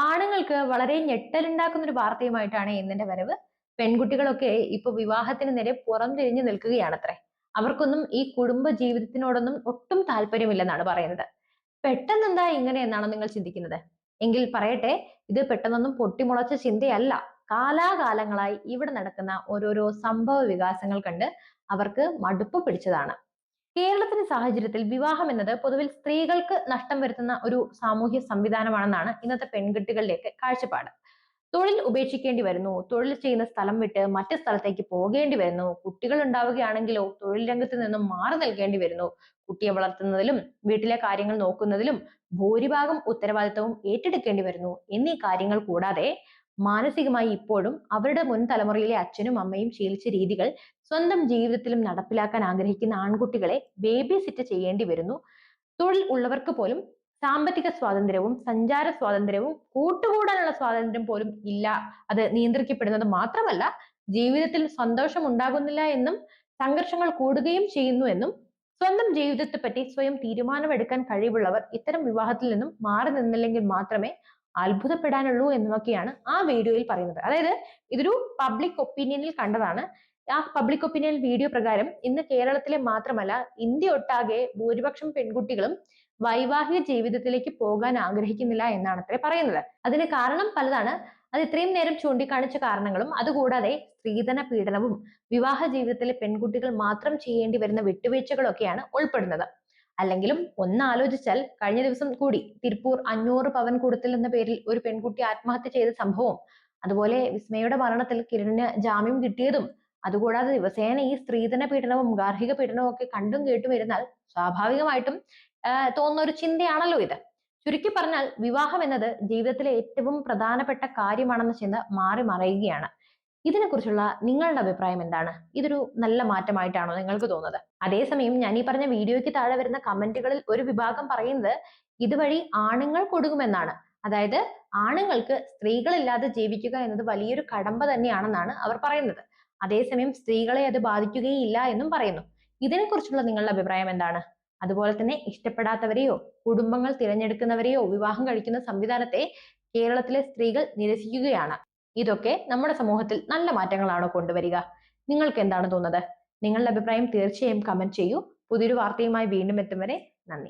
ആണുങ്ങൾക്ക് വളരെ ഞെട്ടലുണ്ടാക്കുന്ന ഒരു വാർത്തയുമായിട്ടാണ് ഇന്നിന്റെ വരവ്. പെൺകുട്ടികളൊക്കെ ഇപ്പൊ വിവാഹത്തിന് നേരെ പുറം തിരിഞ്ഞു നിൽക്കുകയാണത്രേ. അവർക്കൊന്നും ഈ കുടുംബ ജീവിതത്തിനോടൊന്നും ഒട്ടും താല്പര്യമില്ലെന്നാണ് പറയുന്നത്. പെട്ടെന്ന് എന്താ ഇങ്ങനെ എന്നാണ് നിങ്ങൾ ചിന്തിക്കുന്നത്? എങ്കിൽ പറയട്ടെ ഇത് പെട്ടെന്നൊന്നും പൊട്ടിമുളച്ച ചിന്തയല്ല. കാലാകാലങ്ങളായി ഇവിടെ നടക്കുന്ന ഓരോരോ സംഭവ വികാസങ്ങൾ കണ്ട് അവർക്ക് മടുപ്പ് പിടിച്ചതാണ്. കേരളത്തിന്റെ സാഹചര്യത്തിൽ വിവാഹം എന്നത് പൊതുവിൽ സ്ത്രീകൾക്ക് നഷ്ടം വരുത്തുന്ന ഒരു സാമൂഹ്യ സംവിധാനമാണെന്നാണ് ഇന്നത്തെ പെൺകുട്ടികളിലേക്ക് കാഴ്ചപ്പാട്. തൊഴിൽ ഉപേക്ഷിക്കേണ്ടി വരുന്നു തൊഴിൽ ചെയ്യുന്ന സ്ഥലം വിട്ട് മറ്റു സ്ഥലത്തേക്ക് പോകേണ്ടി വരുന്നു കുട്ടികൾ ഉണ്ടാവുകയാണെങ്കിലോ തൊഴിൽ രംഗത്ത് നിന്നും മാറി നൽകേണ്ടി വരുന്നു കുട്ടിയെ വളർത്തുന്നതിലും വീട്ടിലെ കാര്യങ്ങൾ നോക്കുന്നതിലും ഭൂരിഭാഗം ഉത്തരവാദിത്തവും ഏറ്റെടുക്കേണ്ടി വരുന്നു എന്നീ കാര്യങ്ങൾ കൂടാതെ മാനസികമായി ഇപ്പോഴും അവരുടെ മുൻ തലമുറയിലെ അച്ഛനും അമ്മയും ശീലിച്ച രീതികൾ സ്വന്തം ജീവിതത്തിലും നടപ്പിലാക്കാൻ ആഗ്രഹിക്കുന്ന ആൺകുട്ടികളെ ബേബി സിറ്റ് ചെയ്യേണ്ടി വരുന്നു. തൊഴിൽ ഉള്ളവർക്ക് പോലും സാമ്പത്തിക സ്വാതന്ത്ര്യവും സഞ്ചാര സ്വാതന്ത്ര്യവും കൂട്ടുകൂടാനുള്ള സ്വാതന്ത്ര്യം പോലും ഇല്ല. അത് നിയന്ത്രിക്കപ്പെടുന്നത് മാത്രമല്ല ജീവിതത്തിൽ സന്തോഷം ഉണ്ടാകുന്നില്ല എന്നും സംഘർഷങ്ങൾ കൂടുകയും ചെയ്യുന്നു എന്നും സ്വന്തം ജീവിതത്തെ പറ്റി സ്വയം തീരുമാനമെടുക്കാൻ കഴിവുള്ളവർ ഇത്തരം വിവാഹത്തിൽ നിന്നും മാറി നിന്നില്ലെങ്കിൽ മാത്രമേ അത്ഭുതപ്പെടാനുള്ളൂ എന്നൊക്കെയാണ് ആ വീഡിയോയിൽ പറയുന്നത്. അതായത് ഇതൊരു പബ്ലിക് ഒപ്പീനിയനിൽ കണ്ടതാണ്. ആ പബ്ലിക് ഒപ്പീനിയൻ വീഡിയോ പ്രകാരം ഇന്ന് കേരളത്തിലെ മാത്രമല്ല ഇന്ത്യ ഒട്ടാകെ ഭൂരിപക്ഷം പെൺകുട്ടികളും വൈവാഹിക ജീവിതത്തിലേക്ക് പോകാൻ ആഗ്രഹിക്കുന്നില്ല എന്നാണ് അത്രേ പറയുന്നത്. അതിന് കാരണം പലതാണ്. അത് ഇത്രയും നേരം ചൂണ്ടിക്കാണിച്ച കാരണങ്ങളും അതുകൂടാതെ സ്ത്രീധന പീഡനവും വിവാഹ ജീവിതത്തിലെ പെൺകുട്ടികൾ മാത്രം ചെയ്യേണ്ടി വരുന്ന വിട്ടുവീഴ്ചകളൊക്കെയാണ് ഉൾപ്പെടുന്നത്. അല്ലെങ്കിലും ഒന്ന് ആലോചിച്ചാൽ കഴിഞ്ഞ ദിവസം കൂടി തിരുപ്പൂർ അഞ്ഞൂറ് പവൻ കൊടുത്തിൽ എന്ന പേരിൽ ഒരു പെൺകുട്ടി ആത്മഹത്യ ചെയ്ത സംഭവം. അതുപോലെ വിസ്മയുടെ മരണത്തിൽ കിരണിന് ജാമ്യം കിട്ടിയതും അതുകൂടാതെ ദിവസേന ഈ സ്ത്രീധന പീഡനവും ഗാർഹിക പീഡനവും ഒക്കെ കണ്ടും കേട്ടും ഇരുന്നാൽ സ്വാഭാവികമായിട്ടും തോന്നുന്ന ഒരു ചിന്തയാണല്ലോ ഇത്. ചുരുക്കി പറഞ്ഞാൽ വിവാഹം എന്നത് ജീവിതത്തിലെ ഏറ്റവും പ്രധാനപ്പെട്ട കാര്യമാണെന്ന ചിന്ത മാറി മറയുകയാണ്. ഇതിനെക്കുറിച്ചുള്ള നിങ്ങളുടെ അഭിപ്രായം എന്താണ്? ഇതൊരു നല്ല മാറ്റമായിട്ടാണോ നിങ്ങൾക്ക് തോന്നുന്നത്? അതേസമയം ഞാൻ ഈ പറഞ്ഞ വീഡിയോയ്ക്ക് താഴെ വരുന്ന കമന്റുകളിൽ ഒരു വിഭാഗം പറയുന്നത് ഇതുവഴി ആണുങ്ങൾ കൊടുക്കുമെന്നാണ്. അതായത് ആണുങ്ങൾക്ക് സ്ത്രീകളില്ലാതെ ജീവിക്കുക എന്നത് വലിയൊരു കടമ്പ തന്നെയാണെന്നാണ് അവർ പറയുന്നത്. അതേസമയം സ്ത്രീകളെ അത് ബാധിക്കുകയില്ല എന്നും പറയുന്നു. ഇതിനെക്കുറിച്ചുള്ള നിങ്ങളുടെ അഭിപ്രായം എന്താണ്? അതുപോലെ തന്നെ ഇഷ്ടപ്പെടാത്തവരെയോ കുടുംബങ്ങൾ തിരഞ്ഞെടുക്കുന്നവരെയോ വിവാഹം കഴിക്കുന്ന സംവിധാനത്തെ കേരളത്തിലെ സ്ത്രീകൾ നിരസിക്കുകയാണ്. ഇതൊക്കെ നമ്മുടെ സമൂഹത്തിൽ നല്ല മാറ്റങ്ങളാണോ കൊണ്ടുവരിക. നിങ്ങൾക്ക് എന്താണ് തോന്നുന്നത്? നിങ്ങളുടെ അഭിപ്രായം തീർച്ചയായും കമന്റ് ചെയ്യൂ. പുതിയൊരു വാർത്തയുമായി വീണ്ടും എത്തും വരെ നന്ദി.